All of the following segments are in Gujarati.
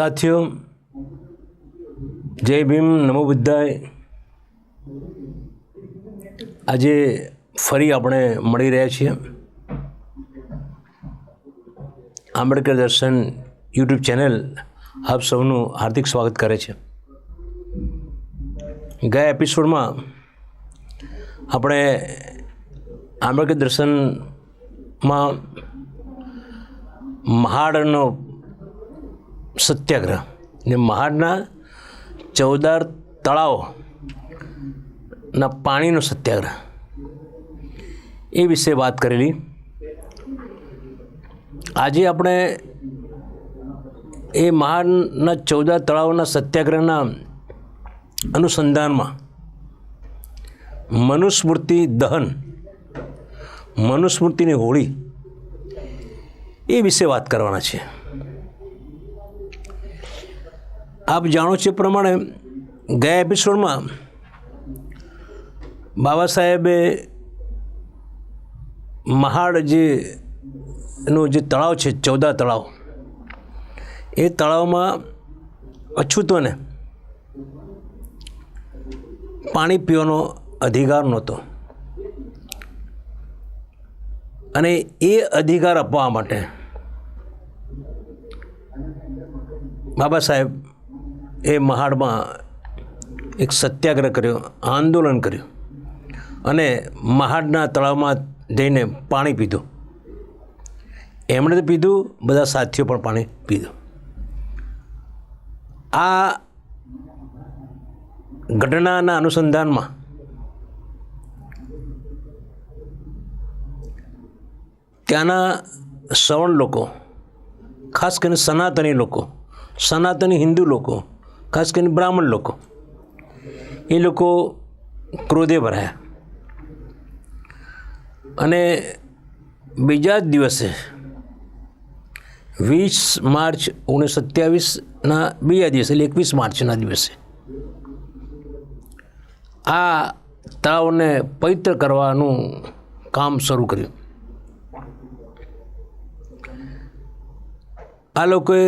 સાથીઓ, જય ભીમ, નમો બુદ્ધાય. આજે ફરી આપણે મળી રહ્યા છીએ. આંબેડકર દર્શન યુટ્યુબ ચેનલ આપ સૌનું હાર્દિક સ્વાગત કરે છે. ગયા એપિસોડમાં આપણે આંબેડકર દર્શનમાં મહાડનો સત્યાગ્રહ ને મહાડના ચૌદાર તળાવના પાણીનો સત્યાગ્રહ. એ વિશે વાત કરેલી. આજે આપણે એ મહાડના ચૌદાર તળાવના સત્યાગ્રહના અનુસંધાનમાં મનુસ્મૃતિ દહન, મનુસ્મૃતિની હોળી એ વિશે વાત કરવાના છે આપ જાણો છો પ્રમાણે ગયા એપિસોડમાં બાબા સાહેબે મહાડ જે એનું જે તળાવ છે, ચૌદા તળાવ, એ તળાવમાં અછૂતોને પાણી પીવાનો અધિકાર નહોતો. અને એ અધિકાર આપવા માટે બાબા સાહેબ એ મહાડમાં એક સત્યાગ્રહ કર્યો, આંદોલન કર્યું અને મહાડના તળાવમાં જઈને પાણી પીધું. એમણે તો પીધું, બધા સાથીઓ પણ પાણી પીધું. આ ઘટનાના અનુસંધાનમાં ત્યાંના સવર્ણ લોકો, ખાસ કરીને સનાતની લોકો, સનાતની હિન્દુ લોકો ખાસ કરીને બ્રાહ્મણ લોકો એ લોકો ક્રોધે ભરાયા અને બીજા જ દિવસે વીસ માર્ચ ઓગણીસો સત્યાવીસના બીજા દિવસે એટલે એકવીસ માર્ચના દિવસે આ તળાવને પવિત્ર કરવાનું કામ શરૂ કર્યું. આ લોકોએ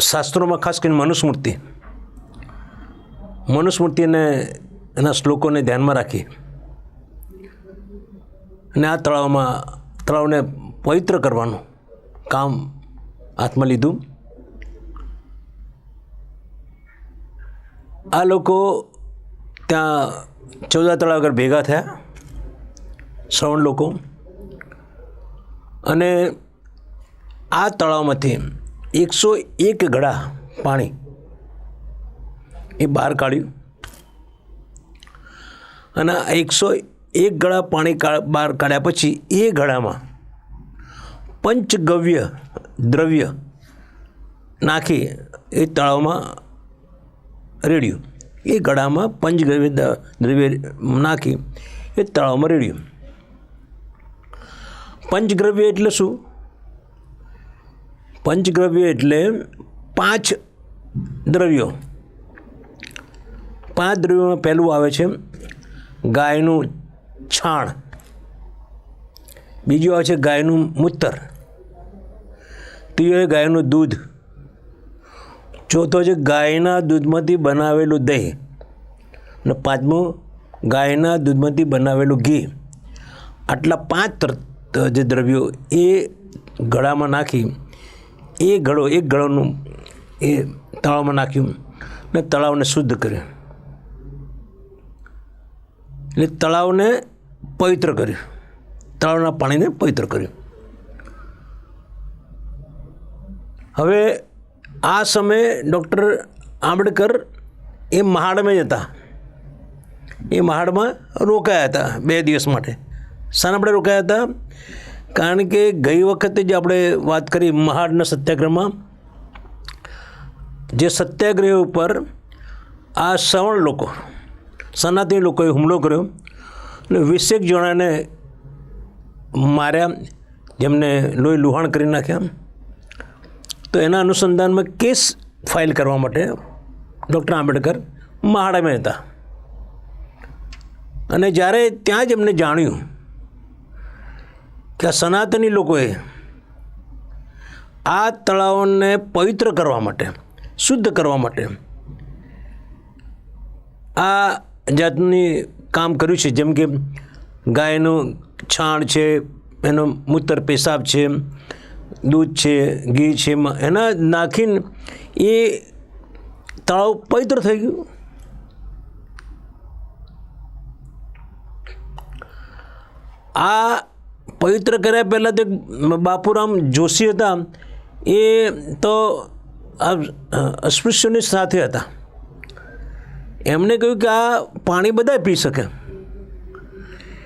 શાસ્ત્રોમાં ખાસ કરીને મનુસ્મૃતિ. મનુસ્મૃતિને એના શ્લોકોને ધ્યાનમાં રાખી અને આ તળાવમાં, તળાવને પવિત્ર કરવાનું કામ હાથમાં લીધું. આ લોકો ત્યાં ચૌદા તળાવ આગળ ભેગા થયા, શ્રવણ લોકો. અને આ તળાવમાંથી એકસો એક ગળા પાણી એ બહાર કાઢ્યું. અને એકસો એક ગળા પાણી બહાર કાઢ્યા પછી એ ગળામાં પંચગવ્ય દ્રવ્ય નાખી એ તળાવમાં રેડ્યું. એ ગળામાં પંચગવ્ય દ્રવ્ય નાખી એ તળાવમાં રેડ્યું. પંચગ્રવ્ય એટલે શું? પંચદ્રવ્ય એટલે પાંચ દ્રવ્યો. પાંચ દ્રવ્યોમાં પહેલું આવે છે ગાયનું છાણ. બીજું આવે છે ગાયનું મૂતર ત્રીજો ગાયનું દૂધ. ચોથો છે ગાયના દૂધમાંથી બનાવેલું દહીં. અને પાંચમું, ગાયના દૂધમાંથી બનાવેલું ઘી. આટલા પાંચ જે દ્રવ્યો એ ગળામાં નાખી એ ગળો, એક ગળોનું એ તળાવમાં નાખ્યું ને તળાવને શુદ્ધ કર્યું. એટલે તળાવને પવિત્ર કર્યું. તળાવના પાણીને પવિત્ર કર્યું. હવે આ સમયે ડૉક્ટર આંબેડકર એ મહાડમાં જ હતા. એ મહાડમાં રોકાયા હતા બે દિવસ માટે. શાના આપણે રોકાયા હતા. કારણ કે ગઈ વખતે જે આપણે વાત કરી મહાડના સત્યાગ્રહમાં, જે સત્યાગ્રહ ઉપર આ શ્રવણ લોકો, સનાતની લોકોએ હુમલો કર્યો અને વીસેક જણાને માર્યા, જેમને લોહી લુહાણ કરી નાખ્યા. તો એના અનુસંધાનમાં કેસ ફાઇલ કરવા માટે ડૉક્ટર આંબેડકર મહાડામાં હતા. અને જ્યારે ત્યાં જ એમને જાણ્યું કે આ સનાતની લોકોએ આ તળાવોને પવિત્ર કરવા માટે, શુદ્ધ કરવા માટે આ જાતની કામ કર્યું છે. જેમ કે ગાયનું છાણ છે, એનો મૂત્ર પેશાબ છે, દૂધ છે, ઘી છે એના નાખીને એ તળાવ પવિત્ર થઈ ગયું. આ પવિત્ર કર્યા પહેલાં તો બાપુરામ જોશી હતા. એ તો અસ્પૃશ્યોની સાથે હતા. એમણે કહ્યું કે આ પાણી બધા પી શકે.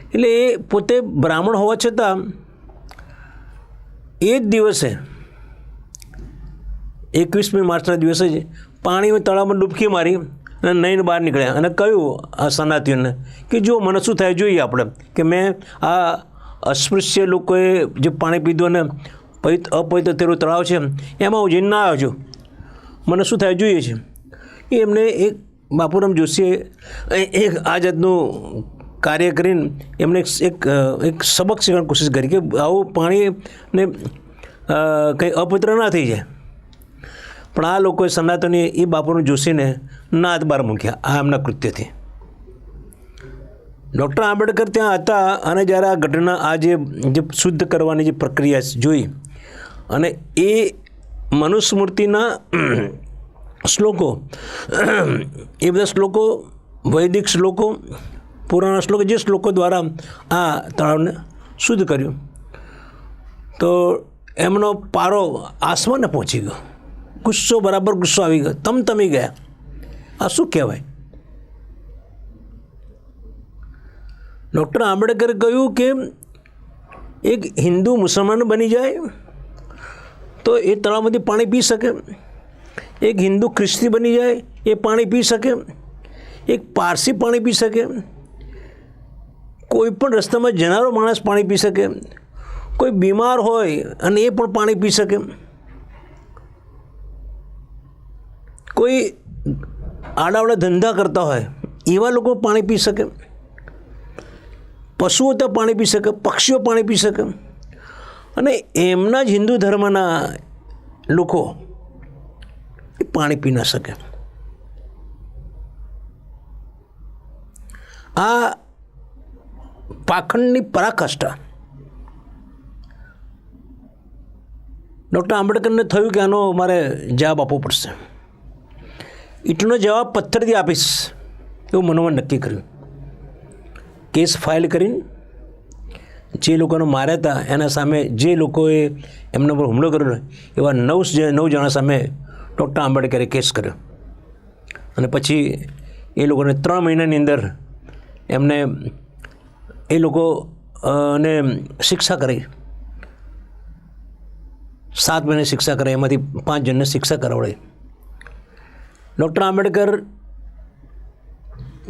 એટલે એ પોતે બ્રાહ્મણ હોવા છતાં એ જ દિવસે, એકવીસમી માર્ચના દિવસે જ પાણીમાં તળાવમાં ડૂબકી મારી અને નહીં બહાર નીકળ્યા અને કહ્યું આ સનાતીઓને કે જો મને શું થાય જોઈએ આપણે કે મેં આ અસ્પૃશ્ય લોકોએ જે પાણી પીધું અને પવિત્ર અપવિત્ર તેરું તળાવ છે, એમાં હું જઈને ના આવ્યો છું. મને શું થાય જોઈએ છે? એ એમને એક બાપુરામ જોશીએ એક આ જાતનું કાર્ય કરીને એમને એક એક સબક શીખવાની કોશિશ કરી કે આવું પાણીને કંઈ અપવિત્ર ના થઈ જાય. પણ આ લોકોએ સનાતની એ બાપુરામ જોશીને નાદ બહાર મૂક્યા આ એમના કૃત્યથી. ડૉક્ટર આંબેડકર ત્યાં હતા અને જ્યારે આ ઘટના આ જે જે શુદ્ધ કરવાની જે પ્રક્રિયા જોઈ અને એ મનુસ્મૃતિના શ્લોકો, એ બધા શ્લોકો, વૈદિક શ્લોકો પુરાણા શ્લોકો, જે શ્લોકો દ્વારા આ તળાવને શુદ્ધ કર્યું. તો એમનો પારો આસમાને પહોંચી ગયો. ગુસ્સો બરાબર ગુસ્સો આવી ગયો. તમ તમી ગયા. આ શું કહેવાય? ડૉક્ટર આંબેડકરે કહ્યું કે એક હિન્દુ મુસલમાન બની જાય તો એ તળાવમાંથી પાણી પી શકે. એક હિન્દુ ખ્રિસ્તી બની જાય, એ પાણી પી શકે. એક પારસી પાણી પી શકે. કોઈ પણ રસ્તામાં જનારો માણસ પાણી પી શકે. કોઈ બીમાર હોય અને એ પણ પાણી પી શકે. કોઈ આડાવડા ધંધા કરતા હોય, એવા લોકો પાણી પી શકે. પશુઓ તો પાણી પી શકે, પક્ષીઓ પાણી પી શકે. અને એમના જ હિન્દુ ધર્મના લોકો એ પાણી પી ના શકે. આ પાખંડની પરાકાષ્ઠા. ડૉક્ટર આંબેડકરને થયું કે આનો મારે જવાબ આપવો પડશે. ઈટનો જવાબ પથ્થરથી આપીશ. એવું મનોમન નક્કી કર્યું. કેસ ફાઇલ કરીને જે લોકોને માર્યા હતા, એના સામે જે લોકોએ એમના પર હુમલો કર્યો એવા નવ નવ જણા સામે ડૉક્ટર આંબેડકરે કેસ કર્યો. અને પછી એ લોકોને ત્રણ મહિનાની અંદર એમને એ લોકો ને શિક્ષા કરી સાત મહિને શિક્ષા કરાઈ, એમાંથી પાંચ જણને શિક્ષા કરાવડાઈ. ડૉક્ટર આંબેડકર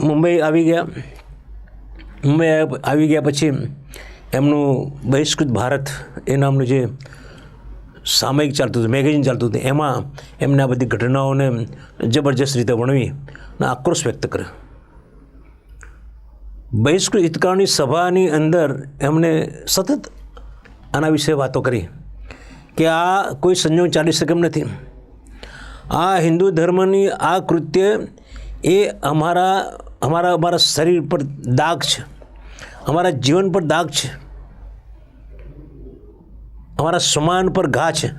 મુંબઈ આવી ગયા. આવ્યા- આવી ગયા પછી એમનું બહિષ્કૃત ભારત એ નામનું જે સામયિક ચાલતું હતું મેગેઝિન ચાલતું હતું, એમાં એમને આ બધી ઘટનાઓને જબરજસ્ત રીતે વર્ણવી અને આક્રોશ વ્યક્ત કર્યો. બહિષ્કૃત હિતકારની સભાની અંદર એમણે સતત આના વિશે વાતો કરી કે આ કોઈ સંજોગ ચાલી શકે એમ નથી. આ હિન્દુ ધર્મની આ કૃત્ય એ અમારા અમારા અમારા શરીર પર દાગ છે. અમારા જીવન પર દાગ છે. અમારા સમાન પર ઘા છે.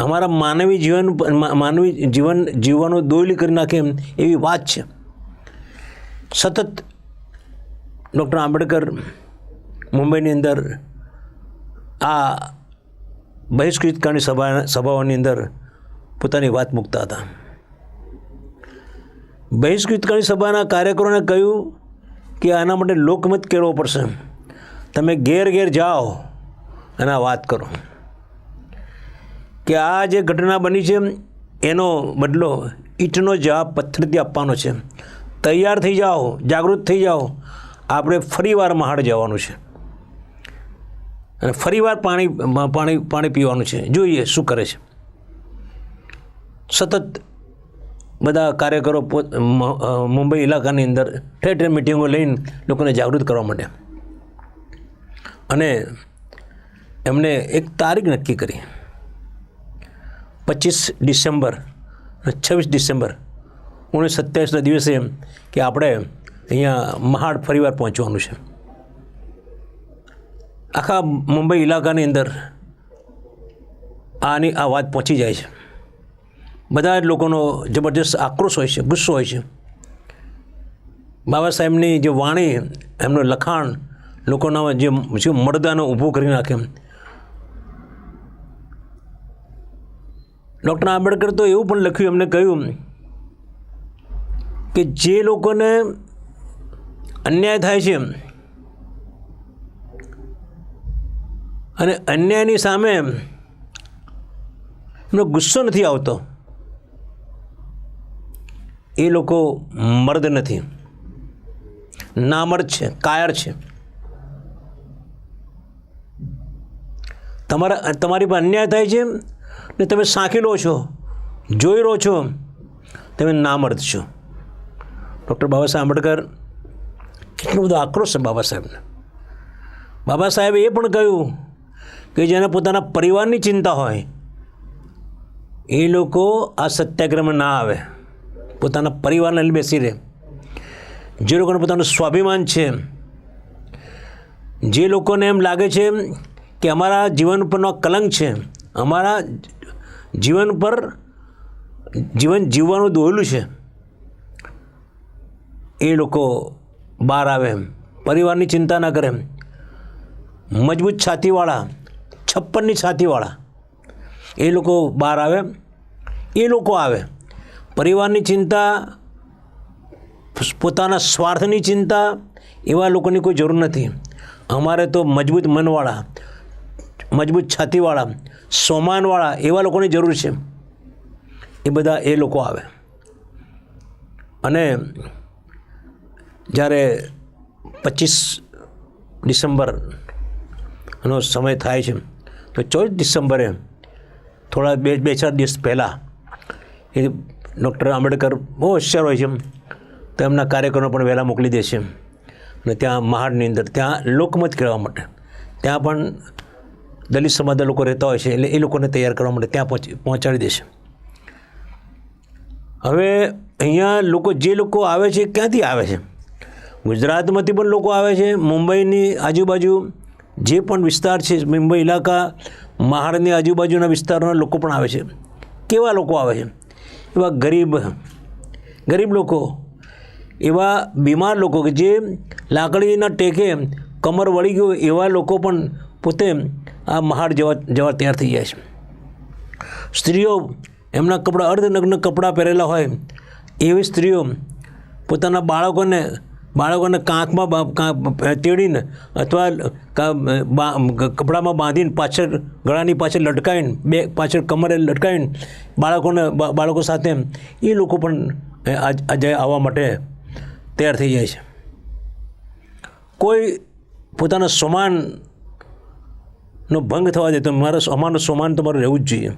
અમારા માનવી જીવન માનવી જીવન જીવવાનો દોયલી કરી નાખે એમ એવી વાત છે. સતત ડૉક્ટર આંબેડકર મુંબઈની અંદર આ બહિષ્કૃતકારની સભા, સભાઓની અંદર પોતાની વાત મૂકતા હતા. બહિષ્કૃતકારી સભાના કાર્યકરોને કહ્યું કે આના માટે લોકમત કેળવો પડશે. તમે ઘેર ઘેર જાઓ અને વાત કરો. કે આ જે ઘટના બની છે, એનો બદલો ઈંટનો જવાબ પથ્થરથી આપવાનો છે. તૈયાર થઈ જાઓ, જાગૃત થઈ જાઓ. આપણે ફરીવાર મહાડ જવાનું છે. અને ફરીવાર પાણી પાણી પાણી પીવાનું છે. જોઈએ શું કરે છે. સતત બધા કાર્યકરો મુંબઈ ઇલાકાની અંદર ઠેર ઠેર મિટિંગો લઈને લોકોને જાગૃત કરવા માટે. અને એમણે એક તારીખ નક્કી કરી. પચીસ ડિસેમ્બર છવ્વીસ ડિસેમ્બર ઓગણીસો સત્યાવીસના દિવસે કે આપણે અહીંયા મહાડ ફરીવાર પહોંચવાનું છે. આખા મુંબઈ ઇલાકાની અંદર આની આ વાત પહોંચી જાય છે. બધા જ લોકોનો જબરજસ્ત આક્રોશ હોય છે, ગુસ્સો હોય છે. બાબા સાહેબની જે વાણી, એમનું લખાણ, લોકોના જે મરદાનો ઊભું કરી નાખે ડૉક્ટર આંબેડકર તો એવું પણ લખ્યું, એમને કહ્યું કે જે લોકોને અન્યાય થાય છે, અને અન્યાયની સામે એમનો ગુસ્સો નથી આવતો. એ લોકો મર્દ નથી. નામર્દ છે, કાયર છે. તમારા, તમારી પર અન્યાય થાય છે ને તમે સાંખી લો છો, જોઈ રહો છો, તમે નામર્દ છો. ડૉક્ટર બાબા સાહેબ આંબેડકર કેટલો બધો આક્રોશ છે બાબા સાહેબને. બાબા સાહેબે એ પણ કહ્યું કે જેને પોતાના પરિવારની ચિંતા હોય, એ લોકો આ સત્યાગ્રહમાં ના આવે. પોતાના પરિવારને લઈને બેસી રહે. જે લોકોને પોતાનું સ્વાભિમાન છે, જે લોકોને એમ લાગે છે કે અમારા જીવન પરનો કલંક છે, અમારા જીવન પર જીવન જીવવાનું દોહેલું છે, એ લોકો બહાર આવે પરિવારની ચિંતા ના કરે મજબૂત છાતીવાળા, છપ્પનની છાતીવાળા, એ લોકો બહાર આવે એ લોકો આવે. પરિવારની ચિંતા, પોતાના સ્વાર્થની ચિંતા, એવા લોકોની કોઈ જરૂર નથી. અમારે તો મજબૂત મનવાળા, મજબૂત છાતીવાળા, સોમાનવાળા એવા લોકોની જરૂર છે. એ બધા એ લોકો આવે. અને જ્યારે પચીસ ડિસેમ્બરનો સમય થાય છે, તો ચોવીસ ડિસેમ્બરે થોડા બે બે ચાર દિવસ પહેલાં એ ડૉક્ટર આંબેડકર બહુ હોશિયાર હોય છે તો એમના કાર્યકરો પણ વહેલા મોકલી દે છે અને ત્યાં મહાડની અંદર, ત્યાં લોકમત કહેવા માટે. ત્યાં પણ દલિત સમાજના લોકો રહેતા હોય છે, એટલે એ લોકોને તૈયાર કરવા માટે ત્યાં પહોંચી, પહોંચાડી દેશે હવે અહીંયા લોકો, જે લોકો આવે છે, ક્યાંથી આવે છે? ગુજરાતમાંથી પણ લોકો આવે છે, મુંબઈની આજુબાજુ જે પણ વિસ્તાર છે, મુંબઈ ઇલાકા, મહાડની આજુબાજુના વિસ્તારના લોકો પણ આવે છે. કેવા લોકો આવે છે? એવા ગરીબ ગરીબ લોકો, એવા બીમાર લોકો કે જે લાકડીના ટેકે કમર વળી ગયો, એવા લોકો પણ પોતે આ મહાડ જવા જવા તૈયાર થઈ જાય છે. સ્ત્રીઓ એમના કપડાં, અર્ધનગ્ન કપડાં પહેરેલા હોય, એવી સ્ત્રીઓ પોતાના બાળકોને બાળકોને કાંકમાં તેડીને અથવા કપડામાં બાંધીને પાછળ ગળાની પાછળ લટકાવીને, બે પાછળ કમરે લટકાવીને બાળકોને બાળકો સાથે એ લોકો પણ આજે આવવા માટે તૈયાર થઈ જાય છે. કોઈ પોતાના સમાનનો ભંગ થવા દે તો મારા અમારો સમાન તો મારું રહેવું જ જોઈએ.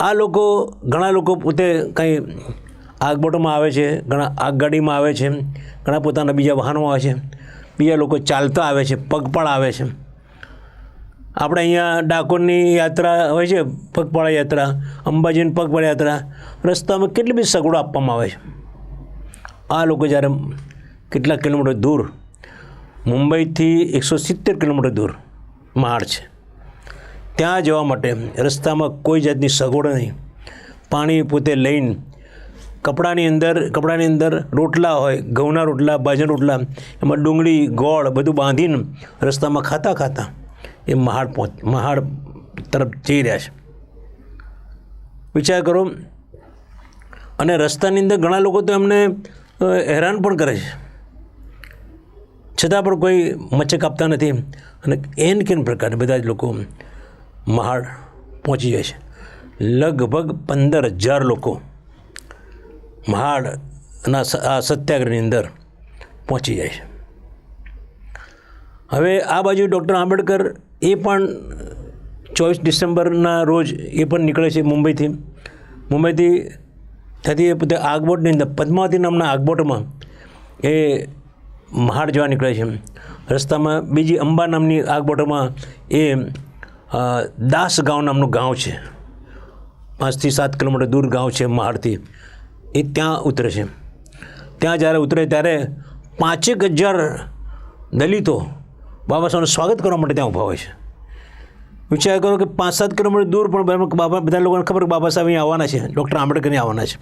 આ લોકો, ઘણા લોકો પોતે કંઈ આગબોટમાં આવે છે, ઘણા આગગાડીમાં આવે છે, ઘણા પોતાના બીજા વાહનો આવે છે, બીજા લોકો ચાલતા આવે છે પગપાળા આવે છે. આપણે અહીંયા ડાકોરની યાત્રા હોય છે, પગપાળા યાત્રા, અંબાજીની પગપાળા યાત્રા, રસ્તામાં કેટલી બધી સગવડો આપવામાં આવે છે. આ લોકો જ્યારે કેટલા કિલોમીટર દૂર, મુંબઈથી એકસો સિત્તેર કિલોમીટર દૂર માળ છે. ત્યાં જવા માટે રસ્તામાં કોઈ જાતની સગવડ નહીં. પાણી પોતે લઈને કપડાની અંદર કપડાની અંદર રોટલા હોય, ઘઉંના રોટલા બાજરા રોટલા, એમાં ડુંગળી, ગોળ બધું બાંધીને રસ્તામાં ખાતા ખાતા એ મહાડ પહોંચ, મહાડ તરફ જઈ રહ્યા છે. વિચાર કરો. અને રસ્તાની અંદર ઘણા લોકો તો એમને હેરાન પણ કરે છે. છતાં પણ કોઈ મચક આપતા નથી. અને એન કેન પ્રકારે બધા જ લોકો મહાડ પહોંચી જાય છે. લગભગ પંદર હજાર લોકો મહાડના આ સત્યાગ્રહની અંદર પહોંચી જાય છે. હવે આ બાજુ ડૉક્ટર આંબેડકર એ પણ ચોવીસ ડિસેમ્બરના રોજ એ પણ નીકળે છે મુંબઈથી. મુંબઈથી થતી એ પોતે આગબોટની અંદર, પદ્માવતી નામના આગબોટમાં એ મહાડ જવા નીકળે છે. રસ્તામાં બીજી અંબા નામની આગબોટમાં એ દાસ ગાંવ નામનું ગાંવ છે. પાંચથી સાત કિલોમીટર દૂર ગાંવ છે મહાડથી. એ ત્યાં ઉતરે છે. ત્યાં જ્યારે ઉતરે ત્યારે પાંચેક હજાર દલિતો બાબા સાહેબનું સ્વાગત કરવા માટે ત્યાં ઊભા હોય છે. વિચાર કરો કે પાંચ સાત કિલોમીટર દૂર પણ બાબા, બધા લોકોને ખબર કે બાબા સાહેબ અહીં આવવાના છે, ડૉક્ટર આંબેડકરની આવવાના છે.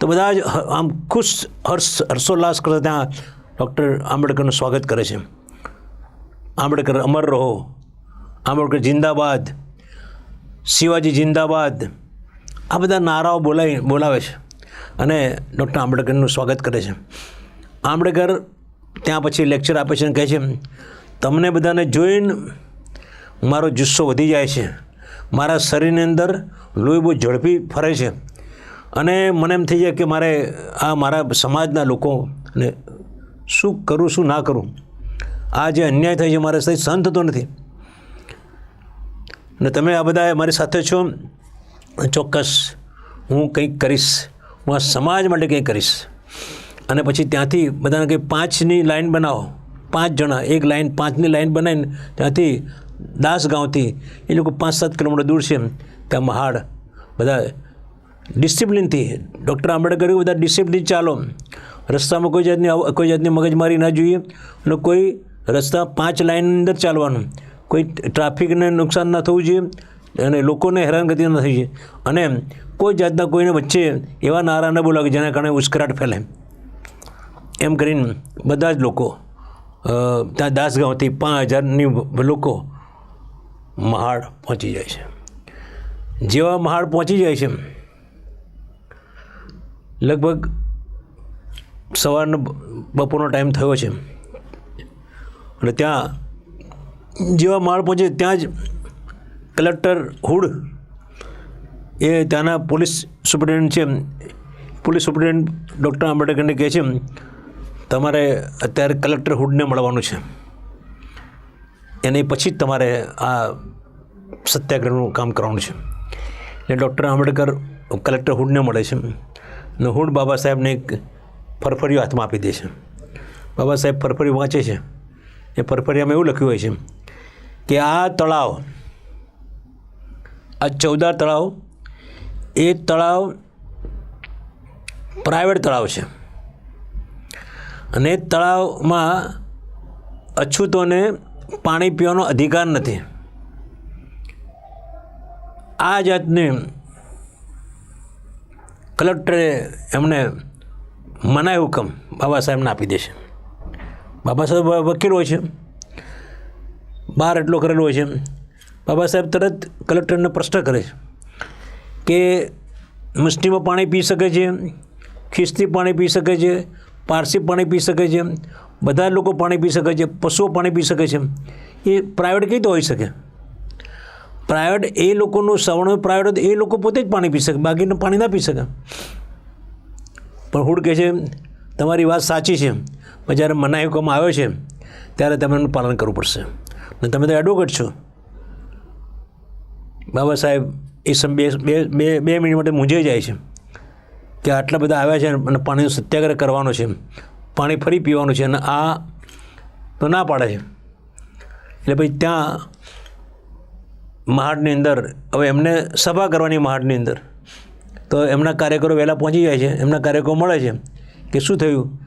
તો બધા જ આમ ખુશ હર્ષ, હર્ષોલ્લાસ કરતા ત્યાં ડૉક્ટર આંબેડકરનું સ્વાગત કરે છે. આંબેડકર અમર રહો. આંબેડકર જિંદાબાદ. શિવાજી જિંદાબાદ. આ બધા નારાઓ બોલાવી બોલાવે છે. અને ડૉક્ટર આંબેડકરનું સ્વાગત કરે છે. આંબેડકર ત્યાં પછી લેક્ચર આપે છે અને કહે છે, તમને બધાને જોઈને મારો જુસ્સો વધી જાય છે. મારા શરીરની અંદર લોહી બહુ ઝડપી ફરે છે. અને મને એમ થઈ જાય કે મારે આ મારા સમાજના લોકોને શું કરું, શું ના કરું? આ જે અન્યાય થાય છે મારે સહી સહન થતો નથી. અને તમે આ બધા મારી સાથે છો. ચોક્કસ હું કંઈક કરીશ. હું આ સમાજ માટે કંઈક કરીશ. અને પછી ત્યાંથી બધાને કંઈ પાંચની લાઈન બનાવો. પાંચ જણા, એક લાઈન, પાંચની લાઈન બનાવીને ત્યાંથી દાસ ગાંવથી, એ લોકો પાંચ સાત કિલોમીટર દૂર છે ત્યાં મહાડ, બધા ડિસિપ્લિનથી, ડૉક્ટર આંબેડકર બધા ડિસિપ્લિન ચાલો રસ્તામાં કોઈ જાતની કોઈ જાતની મગજમારી ના જોઈએ અને કોઈ રસ્તા પાંચ લાઈનની અંદર ચાલવાનું. કોઈ ટ્રાફિકને નુકસાન ના થવું જોઈએ. અને લોકોને હેરાનગતિ ન થઈ છે અને કોઈ જાતના કોઈને વચ્ચે એવા નારા ન બોલાવે જેના કારણે ઉશ્કરાટ ફેલાય. એમ કરીને બધા જ લોકો ત્યાં દાસગાંવથી પાંચ હજારની લોકો મહાડ પહોંચી જાય છે. જેવા મહાડ પહોંચી જાય છે, લગભગ સવારનો બપોરનો ટાઈમ થયો છે. અને ત્યાં જેવા માળ પહોંચે ત્યાં જ કલેક્ટર હુડ એ ત્યાંના પોલીસ સુપ્રિન્ટેન્ડન્ટ છે. પોલીસ સુપ્રિન્ટેન્ડન્ટ ડૉક્ટર આંબેડકરને કહે છે, તમારે અત્યારે કલેક્ટર હુડને મળવાનું છે. એની પછી જ તમારે આ સત્યાગ્રહનું કામ કરવાનું છે. એટલે ડૉક્ટર આંબેડકર કલેક્ટર હુડને મળે છે. અને હુડ બાબા સાહેબને એક ફરફરીઓ હાથમાં આપી દે છે. બાબા સાહેબ ફરફરી વાંચે છે. એ ફરફરિયામાં એવું લખ્યું હોય છે કે, આ તળાવ આ ચૌદાર તળાવ, એ તળાવ પ્રાઇવેટ તળાવ છે. અને તળાવમાં અછૂતોને પાણી પીવાનો અધિકાર નથી. આ જાતને કલેક્ટરે એમને મનાય હુકમ બાબા સાહેબને આપી દેશે બાબા સાહેબ વકીલ હોય છે. બહાર એટલો કરેલો હોય છે. બાબા સાહેબ તરત કલેક્ટરને પ્રશ્ન કરે છે કે મુસ્લિમો પાણી પી શકે છે ખ્રિસ્તી પાણી પી શકે છે, પારસી પાણી પી શકે છે, બધા લોકો પાણી પી શકે છે, પશુઓ પાણી પી શકે છે. એ પ્રાઇવેટ કઈ તો હોઈ શકે? પ્રાઇવેટ એ લોકોનું સવર્ણ પ્રાઇવેટ એ લોકો પોતે જ પાણી પી શકે, બાકીનું પાણી ના પી શકે. પણ હુડ કહે છે, તમારી વાત સાચી છે. પણ જ્યારે મનાઈ હુકમ આવ્યો છે, ત્યારે તમે એનું પાલન કરવું પડશે. ને તમે તો એડવોકેટ છો. બાબા સાહેબ, એ સમ, બે બે બે બે મિનિટ માટે મૂંઝાઈ જાય છે કે આટલા બધા આવ્યા છે અને પાણીનો સત્યાગ્રહ કરવાનો છે પાણી ફરી પીવાનું છે અને આ તો ના પાડે છે. એટલે પછી ત્યાં મહાડની અંદર, હવે એમને સભા કરવાની મહાડની અંદર. તો એમના કાર્યકરો વહેલા પહોંચી જાય છે. એમના કાર્યકરો મળે છે કે શું થયું?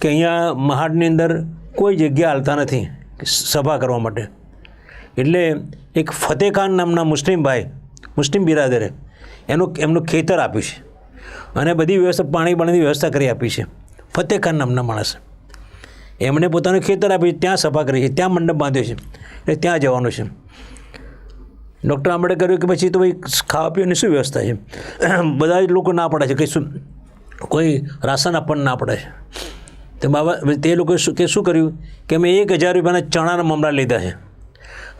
કે અહીંયા મહાડની અંદર કોઈ જગ્યા હાલતા નથી સભા કરવા માટે. એટલે એક ફતેહ ખાન નામના મુસ્લિમ ભાઈ, મુસ્લિમ બિરાદરે એનું એમનું ખેતર આપ્યું છે અને બધી વ્યવસ્થા, પાણી પાણીની વ્યવસ્થા કરી આપી છે ફતેહ ખાન નામના માણસે. એમણે પોતાનું ખેતર આપ્યું છે, ત્યાં સભા કરી છે, ત્યાં મંડપ બાંધ્યો છે, એટલે ત્યાં જવાનું છે. ડૉક્ટર આંબેડકર કહ્યું કે પછી તો ભાઈ ખાવા પીવાની શું વ્યવસ્થા છે? બધા જ લોકો ના પડે છે, કંઈ શું, કોઈ રાશન આપણને ના પડે છે. તો બાબા, તે લોકોએ શું, કે શું કર્યું? કે મેં એક હજાર રૂપિયાના ચણાના મમરા લીધા છે.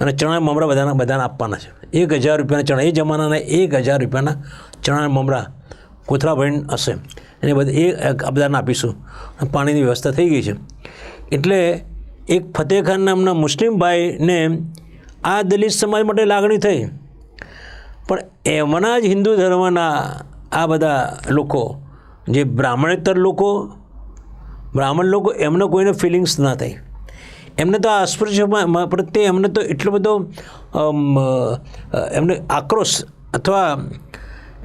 અને ચણા મમરા બધાના બધાને આપવાના છે. એક હજાર રૂપિયાના ચણા, એ જમાનાના એક હજાર રૂપિયાના ચણાના મમરા કોથળા ભરીને હશે. એને બધા એ બધાને આપીશું. પાણીની વ્યવસ્થા થઈ ગઈ છે. એટલે એક ફતેહ ખાન નામના મુસ્લિમ ભાઈને આ દલિત સમાજ માટે લાગણી થઈ. પણ એમના જ હિન્દુ ધર્મના આ બધા લોકો, જે બ્રાહ્મણેતર લોકો, બ્રાહ્મણ લોકો એમને કોઈને ફિલિંગ્સ ના થઈ. એમને તો આ પ્રત્યે એમને તો એટલો બધો એમને આક્રોશ અથવા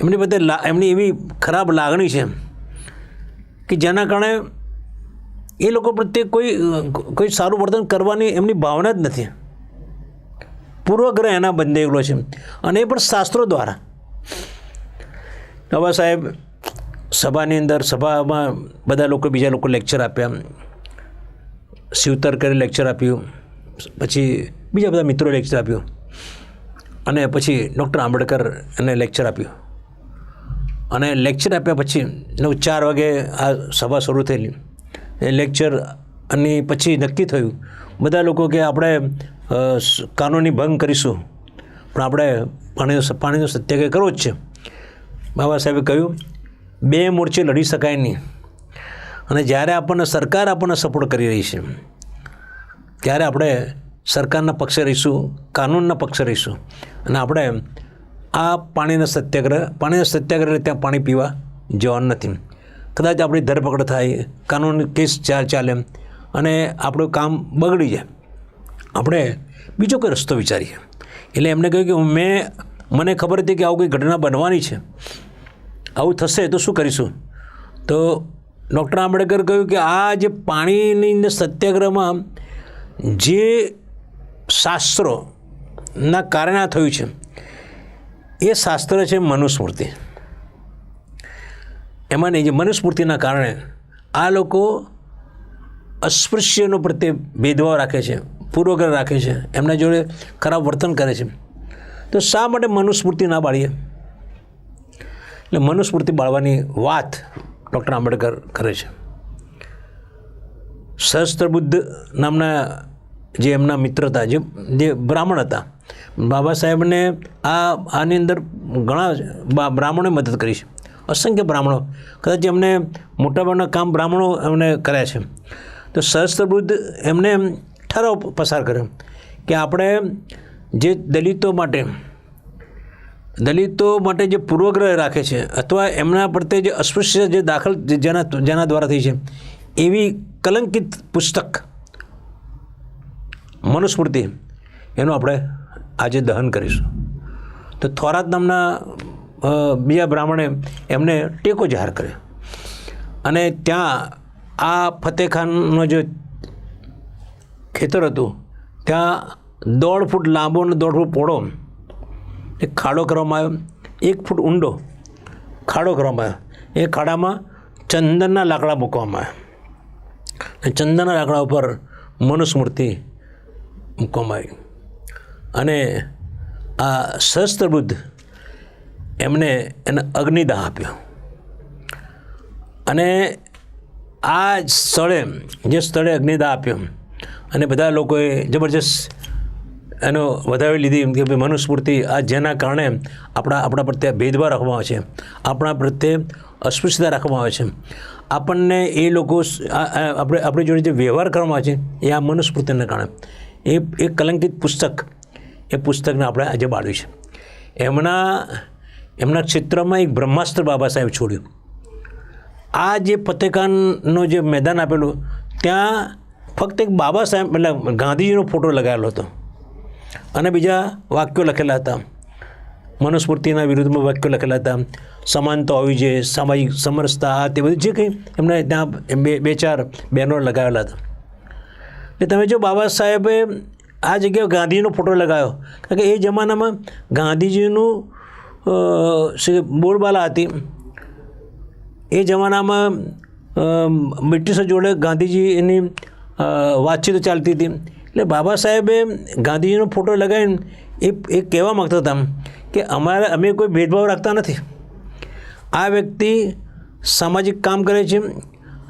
એમની બધે એમની એવી ખરાબ લાગણી છે કે જેના કારણે એ લોકો પ્રત્યે કોઈ કોઈ સારું વર્તન કરવાની એમની ભાવના જ નથી. પૂર્વગ્રહ એના બંધાયેલો છે. અને એ પણ શાસ્ત્રો દ્વારા. નવા સાહેબ, સભાની અંદર સભામાં બધા લોકો બીજા લોકો લેક્ચર આપ્યા. શિવતર કરી લેક્ચર આપ્યું. પછી બીજા બધા મિત્રોએ લેક્ચર આપ્યું. અને પછી ડૉક્ટર આંબેડકર એને લેક્ચર આપ્યું. અને લેક્ચર આપ્યા પછી નવ ચાર વાગે આ સભા શરૂ થયેલી. એ લેક્ચર અને પછી નક્કી થયું. બધા લોકો કે આપણે કાનૂની ભંગ કરીશું. પણ આપણે પાણીનો પાણીનો સત્યાગ્રહ કરવો જ છે. બાબા સાહેબે કહ્યું, બે મોરચે લડી શકાય નહીં. અને જ્યારે આપણને સરકાર આપણને સપોર્ટ કરી રહી છે, ત્યારે આપણે સરકારના પક્ષે રહીશું, કાનૂનના પક્ષે રહીશું. અને આપણે આ પાણીના સત્યાગ્રહ પાણીના સત્યાગ્રહ ત્યાં પાણી પીવા જવાનું નથી. કદાચ આપણી ધરપકડ થાય, કાનૂન કેસ ચાલ ચાલે, અને આપણું કામ બગડી જાય. આપણે બીજો કોઈ રસ્તો વિચારીએ. એટલે એમને કહ્યું કે મેં, મને ખબર હતી કે આવું કોઈ ઘટના બનવાની છે. આવું થશે તો શું કરીશું? તો ડૉક્ટર આંબેડકર કહ્યું કે આ જે પાણીની સત્યાગ્રહમાં જે શાસ્ત્રોના કારણે આ થયું છે, એ શાસ્ત્ર છે મનુસ્મૃતિ. એમાં નહીં, જે મનુસ્મૃતિના કારણે આ લોકો અસ્પૃશ્યનો પ્રત્યે ભેદભાવ રાખે છે, પૂર્વગ્રહ રાખે છે, એમના જોડે ખરાબ વર્તન કરે છે. તો શા માટે મનુસ્મૃતિ ના બાળીએ એટલે મનુસ્મૃતિ બાળવાની વાત ડૉક્ટર આંબેડકર કરે છે. સહસ્ત્રબુદ્ધ નામના જે એમના મિત્ર હતા, જે જે બ્રાહ્મણ હતા, બાબા સાહેબને આ, આની અંદર ઘણા બ્રાહ્મણોએ મદદ કરી છે. અસંખ્ય બ્રાહ્મણો, કદાચ એમને મોટાભાગના કામ બ્રાહ્મણો એમને કર્યા છે. તો સહસ્ત્રબુદ્ધ એમને ઠરાવ પસાર કર્યો કે આપણે જે દલિતો માટે દલિતો માટે જે પૂર્વગ્રહ રાખે છે અથવા એમના પ્રત્યે જે અસ્પૃશ્ય જે દાખલ જેના જેના દ્વારા થઈ છે, એવી કલંકિત પુસ્તક મનુસ્મૃતિ એનું આપણે આજે દહન કરીશું. તો થોરાત નામના બીજા બ્રાહ્મણે એમને ટેકો જાહેર કર્યો. અને ત્યાં આ ફતેખાનનો જે ખેતર હતું, ત્યાં દોઢ ફૂટ લાંબો અને દોઢ ફૂટ પહોળો એક ખાડો કરવામાં આવ્યો. એક ફૂટ ઊંડો ખાડો કરવામાં આવ્યો. એ ખાડામાં ચંદનના લાકડા મૂકવામાં આવ્યા. ચંદનના લાકડા ઉપર મનુસ્મૃતિ મૂકવામાં આવી. અને આ સહસ્ત્રબુદ્ધ એમને એને અગ્નિદાહ આપ્યો. અને આ સ્થળે, જે સ્થળે અગ્નિદાહ આપ્યો, અને બધા લોકોએ જબરજસ્ત એનો વધાવી લીધી, એમ કે ભાઈ મનુસ્મૃતિ આ જેના કારણે આપણા આપણા પ્રત્યે ભેદભાવ રાખવામાં આવે છે, આપણા પ્રત્યે અસ્પૃશ્યતા રાખવામાં આવે છે. આપણને એ લોકો આપણે આપણી જોડે જે વ્યવહાર કરવામાં આવે છે, એ આ મનુસ્મૃતિને કારણે. એ એક કલંકિત પુસ્તક, એ પુસ્તકને આપણે આજે બાળ્યું છે. એમના એમના ક્ષેત્રમાં એક બ્રહ્માસ્ત્ર બાબા સાહેબ છોડ્યું. આ જે ફતેખાનનો જે મેદાન આપેલું, ત્યાં ફક્ત એક બાબા સાહેબ, એટલે ગાંધીજીનો ફોટો લગાવેલો હતો. અને બીજા વાક્યો લખેલા હતા. મનુસ્મૃતિના વિરુદ્ધમાં વાક્યો લખેલા હતા. સમાનતા હોવી જોઈએ સામાજિક સમરસતા, આ તે બધું, જે કંઈ એમને ત્યાં બે બે ચાર બેનર લગાવેલા હતા. એટલે તમે જો બાબા સાહેબે આ જગ્યાએ ગાંધીનો ફોટો લગાવ્યો. કારણ કે એ જમાનામાં ગાંધીજીનું બોલબાલા હતી. એ જમાનામાં બ્રિટિશો જોડે ગાંધીજી એની વાતચીતો ચાલતી હતી. એટલે બાબા સાહેબે ગાંધીજીનો ફોટો લગાવીને એ એ કહેવા માગતા હતા કે અમારે અમે કોઈ ભેદભાવ રાખતા નથી. આ વ્યક્તિ સામાજિક કામ કરે છે,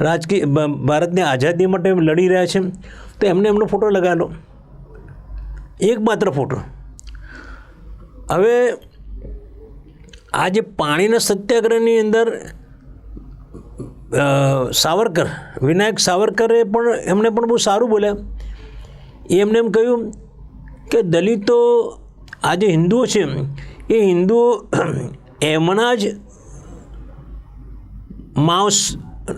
રાજકીય ભારતની આઝાદી માટે લડી રહ્યા છે, તો એમને એમનો ફોટો લગાવેલો એકમાત્ર ફોટો. હવે આ જે પાણીના સત્યાગ્રહની અંદર સાવરકર, વિનાયક સાવરકરે પણ એમને પણ બહુ સારું બોલ્યા. એમને એમ કહ્યું કે દલિતો આ જે હિન્દુઓ છે, એ હિન્દુઓ એમના જ માંસ,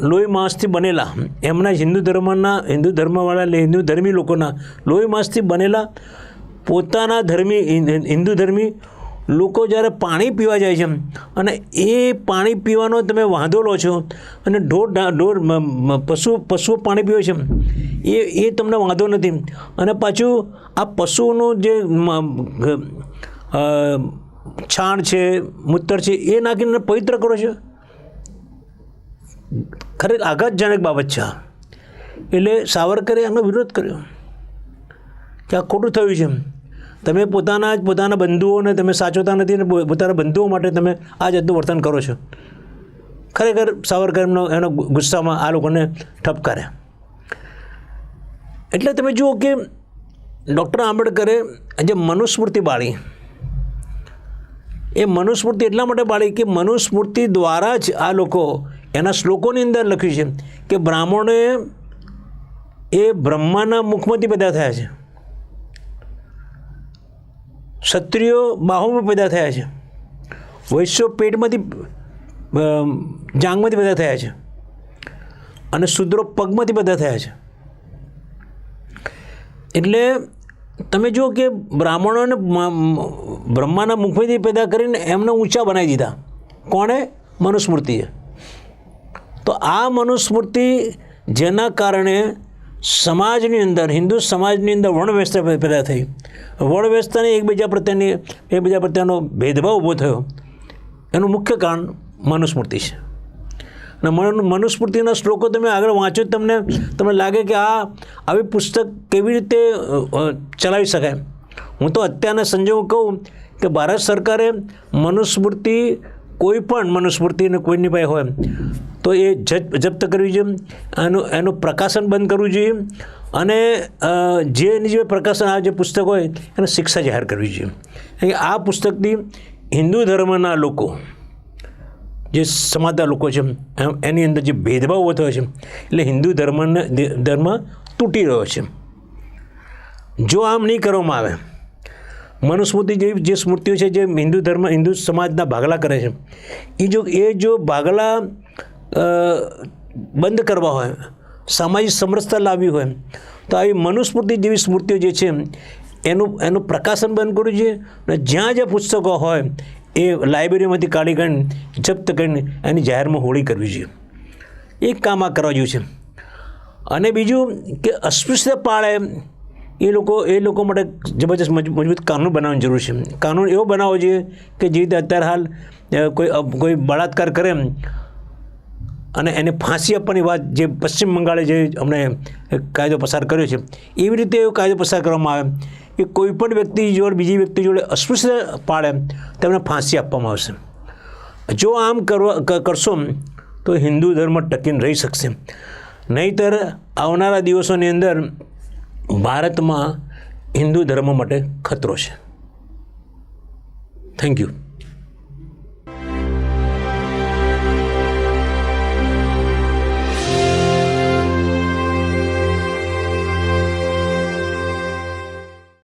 લોહી માંસથી બનેલા, એમના જ હિન્દુ ધર્મના, હિન્દુ ધર્મવાળા હિન્દુ ધર્મી લોકોના લોહી માંસથી બનેલા પોતાના ધર્મી, હિન્દુ ધર્મી લોકો જ્યારે પાણી પીવા જાય છે, અને એ પાણી પીવાનો તમે વાંધો લો છો, અને ઢોર ઢોર પશુ, પશુઓ પાણી પીવે છે, એ એ તમને વાંધો નથી. અને પાછું આ પશુઓનું જે છાણ છે મૂત્ર છે, એ નાખીને પવિત્ર કરો છો? ખરેખર આઘાતજનક બાબત છે એટલે સાવરકરે એનો વિરોધ કર્યો કે આ ખોટું થયું છે. તમે પોતાના જ પોતાના બંધુઓને તમે સાચવતા નથી અને પોતાના બંધુઓ માટે તમે આ જાતનું વર્તન કરો છો. ખરેખર સાવરકર એમનો એનો ગુસ્સામાં આ લોકોને ઠપકાર્યા એટલે તમે જુઓ કે ડૉક્ટર આંબેડકરે જે મનુસ્મૃતિ બાળી, એ મનુસ્મૃતિ એટલા માટે બાળી કે મનુસ્મૃતિ દ્વારા જ આ લોકો એના શ્લોકોની અંદર લખ્યું છે કે બ્રાહ્મણોએ એ બ્રહ્માના મુખમાંથી પેદા થયા છે. ક્ષત્રિયો બાહુમાં પેદા થયા છે. વૈશ્યો પેટમાંથી જાંગમાંથી પેદા થયા છે. અને શુદ્રો પગમાંથી પેદા થયા છે. એટલે તમે જુઓ કે બ્રાહ્મણોને બ્રહ્માના મુખમાંથી પેદા કરીને એમને ઊંચા બનાવી દીધા. કોણે? મનુસ્મૃતિએ. તો આ મનુસ્મૃતિ જેના કારણે સમાજની અંદર, હિન્દુ સમાજની અંદર વણવ્યવસ્થા વ્યવસ્થા પેદા થઈ. વણવ્યવસ્થાને વ્યવસ્થાને એકબીજા પ્રત્યેની, એકબીજા પ્રત્યેનો ભેદભાવ ઊભો થયો. એનું મુખ્ય કારણ મનુસ્મૃતિ છે. અને મનુ, મનુસ્મૃતિના શ્લોકો તમે આગળ વાંચો તમને તમને લાગે કે આ, આવી પુસ્તક કેવી રીતે ચલાવી શકાય. હું તો અત્યારના સંજોગો કહું કે ભારત સરકારે મનુસ્મૃતિ કોઈ પણ મનુસ્મૃતિને કોઈની પાસે હોય તો એ જપ જપ્ત કરવી જોઈએ, એનું એનું પ્રકાશન બંધ કરવું જોઈએ અને જે એની જે પ્રકાશન આ જે પુસ્તક હોય એને શિક્ષા જાહેર કરવી જોઈએ. કે આ પુસ્તકથી હિન્દુ ધર્મના લોકો, જે સમાજના લોકો છે એની અંદર જે ભેદભાવ થયો છે, એટલે હિન્દુ ધર્મને, ધર્મ તૂટી રહ્યો છે. જો આમ નહીં કરવામાં આવે, મનુસ્મૃતિ જેવી જે સ્મૃતિઓ છે, જે હિન્દુ ધર્મ, હિન્દુ સમાજના ભાગલા કરે છે, એ જો એ જો ભાગલા બંધ કરવા હોય સામાજિક સમરસતા લાવવી હોય, તો આવી મનુસ્મૃતિ જેવી સ્મૃતિઓ જે છે, એનું એનું પ્રકાશન બંધ કરવું જોઈએ અને જ્યાં જ્યાં પુસ્તકો હોય, એ લાઇબ્રેરીમાંથી કાઢી કાઢીને જપ્ત કરીને એની જાહેરમાં હોળી કરવી જોઈએ. એક કામ આ કરવા જેવું છે. અને બીજું કે અસ્પૃશ્યતા પાળે એ લોકો એ લોકો માટે જબરજસ્ત મજ- મજબૂત કાનૂન બનાવવાની જરૂર છે. કાનૂન એવો બનાવવો જોઈએ કે જે રીતે અત્યારે હાલ કોઈ કોઈ બળાત્કાર કરે અને એને ફાંસી આપવાની વાત જે પશ્ચિમ બંગાળે જે અમને કાયદો પસાર કર્યો છે, એવી રીતે એવો કાયદો પસાર કરવામાં આવે કે કોઈપણ વ્યક્તિ જોડે, બીજી વ્યક્તિ જોડે અસ્પૃશ્ય પાડે, તેમને ફાંસી આપવામાં આવશે. જો આમ કરવા કરશો તો હિન્દુ ધર્મ ટકીને રહી શકશે. નહીંતર આવનારા દિવસોની અંદર ભારતમાં હિન્દુ ધર્મ માટે ખતરો છે. Thank you